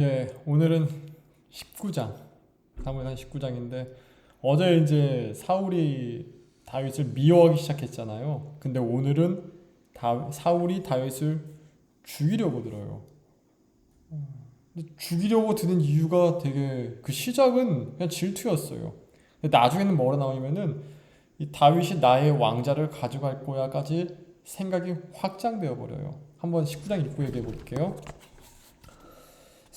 예, 오늘은 19장, 사무엘상 19장인데 어제 이제 사울이 다윗을 미워하기 시작했잖아요. 근데 오늘은 다, 사울이 다윗을 죽이려고 들어요. 죽이려고 드는 이유가 되게 그 시작은 그냥 질투였어요. 근데 나중에는 뭐라 나오냐면은 이 다윗이 나의 왕자를 가져갈 거야까지 생각이 확장되어 버려요. 한번 19장 읽고 얘기해 볼게요.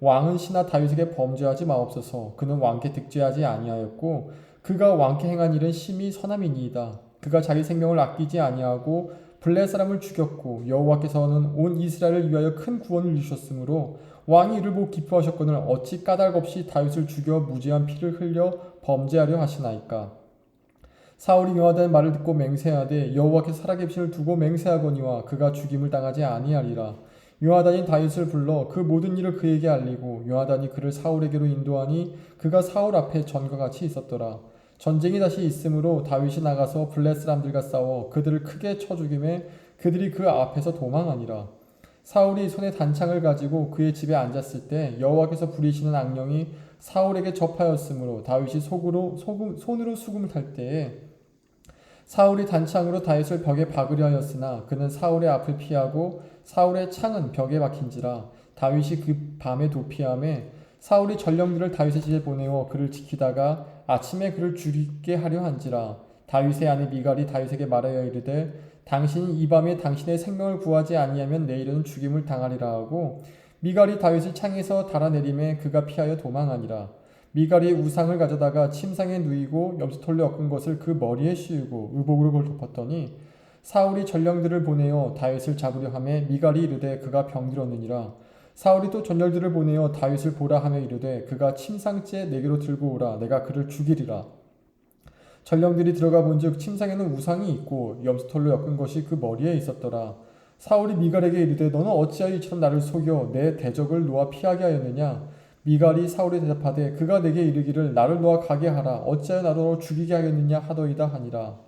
왕은 신하 다윗에게 범죄하지 마옵소서. 그는 왕께 득죄하지 아니하였고 그가 왕께 행한 일은 심히 선함이니이다. 그가 자기 생명을 아끼지 아니하고 블레 사람을 죽였고 여호와께서는 온 이스라엘을 위하여 큰 구원을 주셨으므로 왕이 이를 보고 기뻐하셨거늘 어찌 까닭 없이 다윗을 죽여 무지한 피를 흘려 범죄하려 하시나이까? 사울이 요하단 말을 듣고 맹세하되 여호와께서 살아계심을 두고 맹세하거니와 그가 죽임을 당하지 아니하리라 요하단이 다윗을 불러 그 모든 일을 그에게 알리고 요하단이 그를 사울에게로 인도하니 그가 사울 앞에 전과 같이 있었더라. 전쟁이 다시 있으므로 다윗이 나가서 블레 사람들과 싸워 그들을 크게 쳐 죽임에 그들이 그 앞에서 도망하니라. 사울이 손에 단창을 가지고 그의 집에 앉았을 때 여호와께서 부리시는 악령이 사울에게 접하였으므로 다윗이 속으로 소금, 손으로 수금을 탈 때에 사울이 단창으로 다윗을 벽에 박으려 하였으나 그는 사울의 앞을 피하고 사울의 창은 벽에 박힌지라 다윗이 그 밤에 도피함에 사울이 전령들을 다윗의 집에 보내어 그를 지키다가 아침에 그를 죽이게 하려 한지라 다윗의 아내 미갈이 다윗에게 말하여 이르되 당신이 이 밤에 당신의 생명을 구하지 아니하면 내일은 죽임을 당하리라 하고 미갈이 다윗을 창에서 달아내림에 그가 피하여 도망하니라 미갈이 우상을 가져다가 침상에 누이고 염소털로 엮은 것을 그 머리에 씌우고 의복으로 그걸 덮었더니 사울이 전령들을 보내어 다윗을 잡으려 하매 미갈이 이르되 그가 병들었느니라. 사울이 또 전령들을 보내어 다윗을 보라 하며 이르되 그가 침상째 내게로 들고 오라. 내가 그를 죽이리라. 전령들이 들어가 본즉 침상에는 우상이 있고 염소털로 엮은 것이 그 머리에 있었더라. 사울이 미갈에게 이르되 너는 어찌하여 이처럼 나를 속여 내 대적을 놓아 피하게 하였느냐 미갈이 사울에 대답하되 그가 내게 이르기를 나를 놓아 가게 하라. 어찌하여 나로 죽이게 하겠느냐 하더이다 하니라.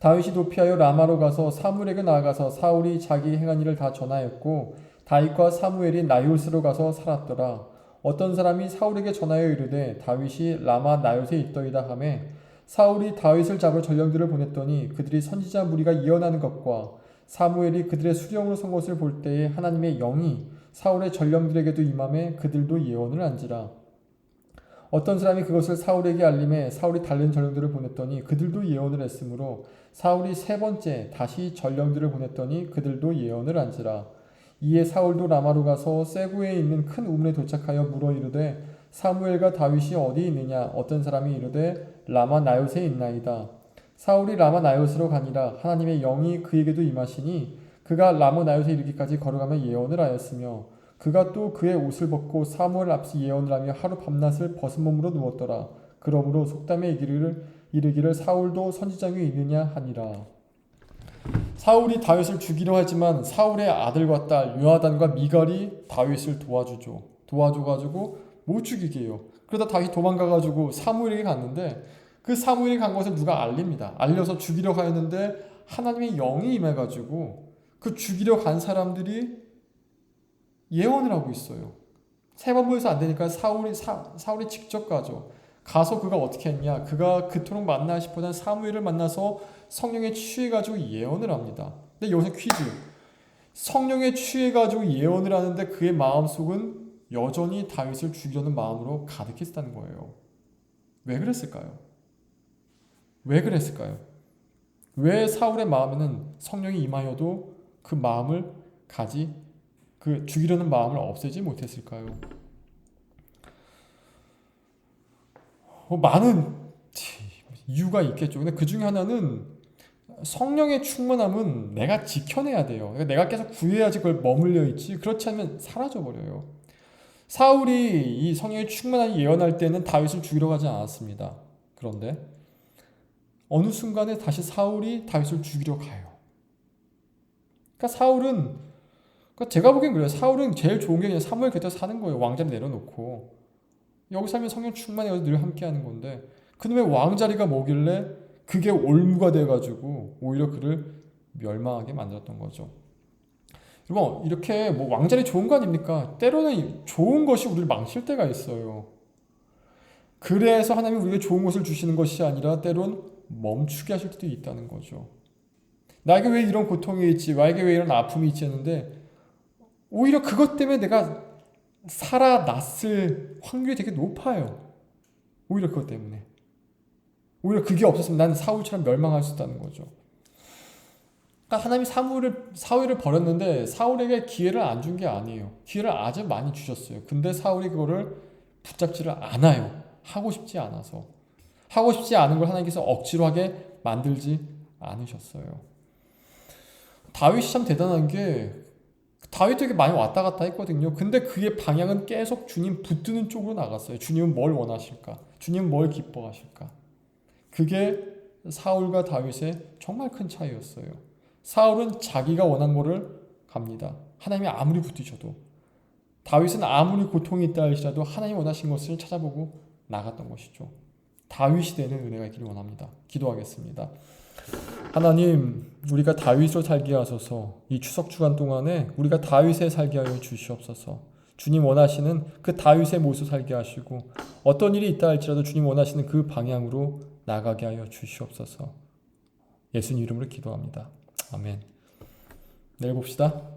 다윗이 도피하여 라마로 가서 사무엘에게 나아가서 사울이 자기 행한 일을 다 전하였고 다윗과 사무엘이 나요스로 가서 살았더라. 어떤 사람이 사울에게 전하여 이르되 다윗이 라마 나요스에 있더이다 하매 사울이 다윗을 잡을 전령들을 보냈더니 그들이 선지자 무리가 이어나는 것과 사무엘이 그들의 수령으로 선 것을 볼 때에 하나님의 영이 사울의 전령들에게도 임함에 그들도 예언을 한지라. 어떤 사람이 그것을 사울에게 알림해 사울이 다른 전령들을 보냈더니 그들도 예언을 했으므로 사울이 세 번째 다시 전령들을 보냈더니 그들도 예언을 한지라. 이에 사울도 라마로 가서 세구에 있는 큰 우물에 도착하여 물어 이르되 사무엘과 다윗이 어디 있느냐? 어떤 사람이 이르되 라마 나요스에 있나이다. 사울이 라마 나요스로 가니라. 하나님의 영이 그에게도 임하시니 그가 나요스에 이르기까지 걸어가며 예언을 하였으며 그가 또 그의 옷을 벗고 사무엘 앞서 예언을 하며 하루 밤낮을 벗은 몸으로 누웠더라 그러므로 속담에 이르기를 이르기를 사울도 선지자에 있느냐 하니라 사울이 다윗을 죽이려 하지만 사울의 아들과 딸 요나단과 미갈이 다윗을 도와주죠. 도와줘가지고 못 죽이게 해요. 그러다 다윗 도망가가지고 사무엘에게 갔는데 그 사무엘이 간 것을 누가 알립니다. 알려서 죽이려 하였는데 하나님의 영이 임해가지고 그 죽이려 간 사람들이 예언을 하고 있어요. 세번 모여서 안 되니까 사울이 사, 사울이 직접 가죠. 가서 그가 어떻게 했냐? 그가 그토록 만나 싶어던 사무엘을 만나서 성령에 취해가지고 예언을 합니다. 근데 여기서 퀴즈. 성령에 취해가지고 예언을 하는데 그의 마음속은 여전히 다윗을 죽이려는 마음으로 가득했다는 거예요. 왜 그랬을까요? 왜 그랬을까요? 왜 사울의 마음에는 성령이 임하여도 그 마음을 가지 그 죽이려는 마음을 없애지 못했을까요? 뭐 많은 이유가 있겠죠. 근데 그 중에 하나는 성령의 충만함은 내가 지켜내야 돼요. 그러니까 내가 계속 구해야지 그걸 머물려 있지. 그렇지 않으면 사라져 버려요. 사울이 이 성령의 충만한 예언할 때는 다윗을 죽이러 가지 않았습니다. 그런데 어느 순간에 다시 사울이 다윗을 죽이려 가요. 그러니까 사울은 그러니까 제가 보기엔 그래요. 사울은 제일 좋은 게 그냥 사무엘 곁에 사는 거예요. 왕자리 내려놓고 여기 살면 성령 충만해서 늘 함께하는 건데 그놈의 왕자리가 뭐길래 그게 올무가 돼가지고 오히려 그를 멸망하게 만들었던 거죠. 여러분 이렇게 뭐 왕자리 좋은 거 아닙니까? 때로는 좋은 것이 우리를 망칠 때가 있어요. 그래서 하나님이 우리에게 좋은 것을 주시는 것이 아니라 때론 멈추게 하실 때도 있다는 거죠. 나에게 왜 이런 고통이 있지? 나에게 왜 이런 아픔이 있지? 했는데 오히려 그것 때문에 내가 살아났을 확률이 되게 높아요. 오히려 그것 때문에. 오히려 그게 없었으면 나는 사울처럼 멸망할 수 있다는 거죠. 그러니까 하나님이 사울을 사울을 버렸는데 사울에게 기회를 안 준 게 아니에요. 기회를 아주 많이 주셨어요. 근데 사울이 그거를 붙잡지를 않아요. 하고 싶지 않아서. 하고 싶지 않은 걸 하나님께서 억지로 하게 만들지 않으셨어요. 다윗이 참 대단한 게 다윗 되게 많이 왔다 갔다 했거든요. 근데 그의 방향은 계속 주님 붙드는 쪽으로 나갔어요. 주님은 뭘 원하실까? 주님은 뭘 기뻐하실까? 그게 사울과 다윗의 정말 큰 차이였어요. 사울은 자기가 원한 거를 갑니다. 하나님이 아무리 붙드셔도 다윗은 아무리 고통이 있다 할지라도 하나님 원하신 것을 찾아보고 나갔던 것이죠. 다윗이 되는 은혜가 있기를 원합니다. 기도하겠습니다. 하나님, 우리가 다윗으로 살게 하소서. 이 추석 주간 동안에 우리가 다윗에 살게 하여 주시옵소서. 주님 원하시는 그 다윗의 모습 살게 하시고 어떤 일이 있다 할지라도 주님 원하시는 그 방향으로 나가게 하여 주시옵소서. 예수님 이름으로 기도합니다. 아멘. 내일 봅시다.